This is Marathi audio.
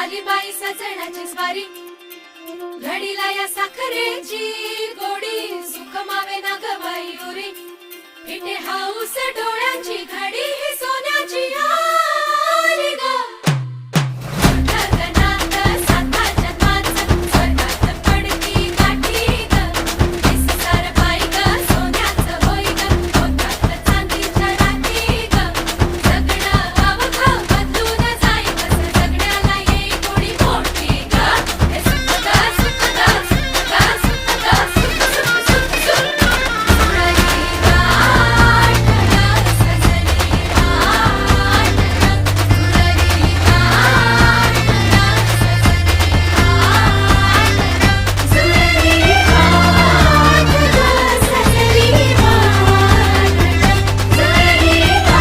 आली बाई सजण्याची स्वारी. घडीला या साखरेची गोडी सुख मावे ना ग उरी. फिटे हाऊस डो